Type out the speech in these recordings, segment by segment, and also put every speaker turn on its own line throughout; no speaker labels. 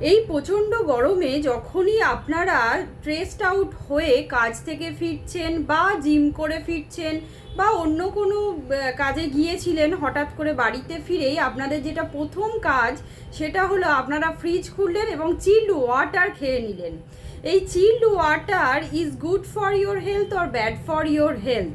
এই প্রচণ্ড গরমে যখনই আপনারা স্ট্রেসড আউট হয়ে কাজ থেকে ফিরছেন বা জিম করে ফিরছেন বা অন্য কোনো কাজে গিয়েছিলেন হঠাৎ করে বাড়িতে ফিরেই আপনাদের যেটা প্রথম কাজ সেটা হলো আপনারা ফ্রিজ খুললেন এবং চিল্ড ওয়াটার খেয়ে নিলেন। এই chilled water is good for your health or bad for your health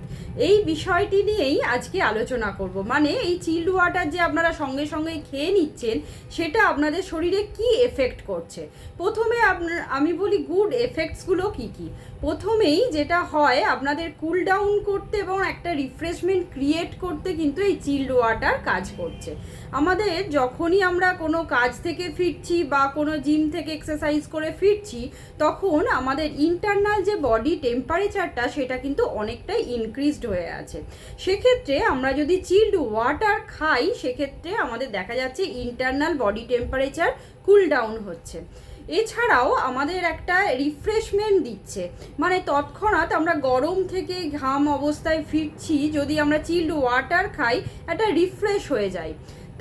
এই বিষয়টি নিয়েই আজকে আলোচনা করব। মানে এই চিল্ড ওয়াটার যে আপনারা সঙ্গে সঙ্গে খেয়ে নিচ্ছেন, সেটা আপনাদের শরীরে কি এফেক্ট করছে। প্রথমে আপনার, আমি বলি গুড এফেক্টসগুলো কি কি? প্রথমেই যেটা হয়, আপনাদের কুল ডাউন করতে এবং একটা রিফ্রেশমেন্ট ক্রিয়েট করতে কিন্তু এই চিল্ড ওয়াটার কাজ করছে। আমাদের যখনই আমরা কোনো কাজ থেকে ফিরছি বা কোনো জিম থেকে এক্সারসাইজ করে ফিরছি, তখন আমাদের ইন্টারনাল যে বডি টেম্পারেচারটা সেটা কিন্তু অনেকটাই ইনক্রিজড হয়ে আছে। সেক্ষেত্রে আমরা যদি চিল্ড ওয়াটার খাই, সেক্ষেত্রে আমাদের দেখা যাচ্ছে internal body temperature cool down হচ্ছে। এছাড়াও আমাদের একটা রিফ্রেশমেন্ট দিচ্ছে। মানে তৎক্ষণাৎ আমরা গরম থেকে ঘাম অবস্থায় ফিরছি, যদি আমরা চিল্ড ওয়াটার খাই, একটা রিফ্রেশ হয়ে যায়।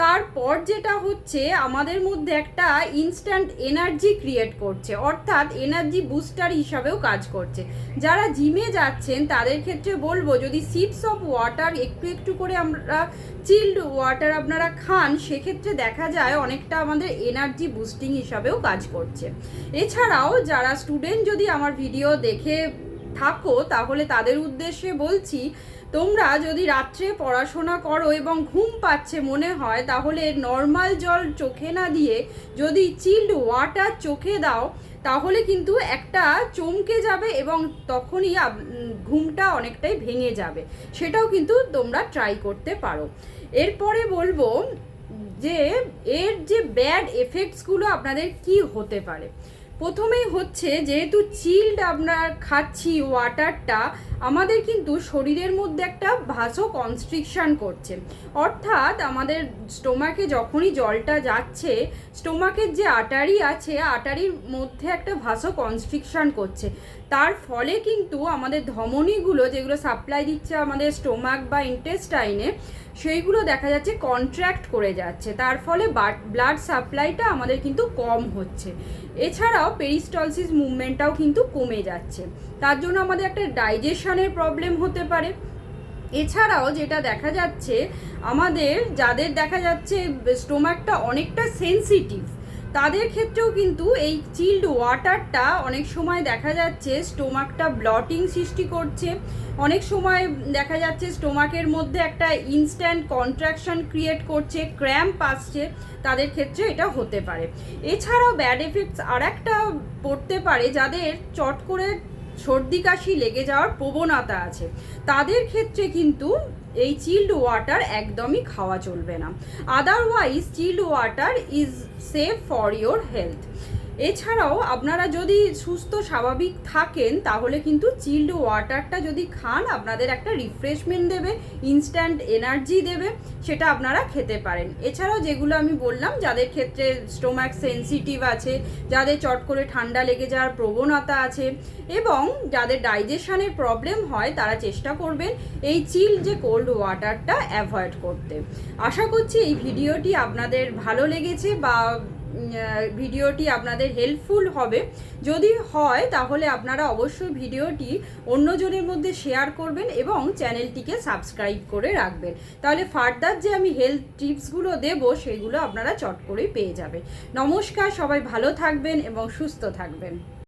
তারপর যেটা হচ্ছে, আমাদের মধ্যে একটা ইনস্ট্যান্ট এনার্জি ক্রিয়েট করছে। অর্থাৎ এনার্জি বুস্টার হিসাবেও কাজ করছে। যারা জিমে যাচ্ছেন, তাদের ক্ষেত্রে বলব, যদি সিপস অফ ওয়াটার একটু একটু করে আমরা চিল্ড ওয়াটার আপনারা খান, সেক্ষেত্রে দেখা যায় অনেকটা আমাদের এনার্জি বুস্টিং হিসাবেও কাজ করছে। এছাড়াও যারা স্টুডেন্ট যদি আমার ভিডিও দেখে থাকো, তাহলে তাদের উদ্দেশ্যে বলছি তোমরা যদি রাত্রে পড়াশোনা করো এবং ঘুম পাচ্ছে মনে হয়, তাহলে নর্মাল জল চোখে না দিয়ে যদি চিল্ড ওয়াটার চোখে দাও, তাহলে কিন্তু একটা চমকে যাবে এবং তখনই ঘুমটা অনেকটাই ভেঙে যাবে। সেটাও কিন্তু তোমরা ট্রাই করতে পারো। এরপরে বলব যে, এর যে ব্যাড এফেক্টসগুলো আপনাদের কি হতে পারে? প্রথমেই হচ্ছে যেহেতু চিল্ড আমরা খাচ্ছি ওয়াটারটা আমাদের কিন্তু শরীরের মধ্যে একটা ভাসো কনস্ট্রিকশন করছে। অর্থাৎ আমাদের স্টোমাকে যখনই জলটা যাচ্ছে স্টোমাকের যে আটারি আছে আটারির মধ্যে একটা ভাসো কনস্ট্রিকশন করছে। তার ফলে কিন্তু আমাদের ধমনীগুলো যেগুলো সাপ্লাই দিচ্ছে আমাদের স্টোমাক বা ইন্টেস্টাইনে সেইগুলো দেখা যাচ্ছে কন্ট্র্যাক্ট করে যাচ্ছে। তার ফলে ব্লাড সাপ্লাইটা আমাদের কিন্তু কম হচ্ছে। এছাড়াও পেরিস্টলসিস মুভমেন্টটাও কিন্তু কমে যাচ্ছে। তার জন্য আমাদের একটা ডাইজেশনের প্রবলেম হতে পারে। এছাড়াও যেটা দেখা যাচ্ছে, আমাদের যাদের দেখা যাচ্ছে স্টোমাকটা অনেকটা সেনসিটিভ তাদের ক্ষেত্রেও কিন্তু এই চিল্ড ওয়াটারটা অনেক সময় দেখা যাচ্ছে স্টোমাকটা ব্লটিং সৃষ্টি করছে। অনেক সময় দেখা যাচ্ছে স্টোমাকের মধ্যে একটা ইনস্ট্যান্ট কন্ট্রাকশন ক্রিয়েট করছে ক্র্যাম্প আসছে, তাদের ক্ষেত্রে এটা হতে পারে। এছাড়াও ব্যাড এফেক্টস আর একটা পড়তে পারে যাদের চট করে সর্দি কাশি লেগে যাওয়ার প্রবণতা আছে। তাদের ক্ষেত্রে কিন্তু এই চিল্ড ওয়াটার একদমই খাওয়া চলবে না। Otherwise chilled water is safe for your health এছাড়াও, আপনারা যদি সুস্থ, স্বাভাবিক থাকেন, তাহলে কিন্তু চিল্ড ওয়াটারটা যদি খান, আপনাদের একটা রিফ্রেশমেন্ট দেবে ইনস্ট্যান্ট এনার্জি দেবে। সেটা আপনারা খেতে পারেন। এছাড়াও যেগুলো আমি বললাম, যাদের ক্ষেত্রে স্টোমাক সেন্সিটিভ আছে, যাদের চট করে ঠান্ডা লেগে যাওয়ার প্রবণতা আছে, এবং যাদের ডাইজেশনের প্রবলেম হয়, তারা চেষ্টা করবেন এই চিল যে কোল্ড ওয়াটারটা অ্যাভয়েড করতে। আশা করছি এই ভিডিওটি আপনাদের ভালো লেগেছে বা ভিডিওটি আপনাদের হেল্পফুল হবে। যদি হয়, তাহলে আপনারা অবশ্যই ভিডিওটি অন্যজনের মধ্যে শেয়ার করবেন এবং চ্যানেলটিকে সাবস্ক্রাইব করে রাখবেন। তাহলে ফার্দার যে আমি হেলথ টিপসগুলো দেব, সেগুলো আপনারা চট করেই পেয়ে যাবেন। নমস্কার, সবাই ভালো থাকবেন এবং সুস্থ থাকবেন।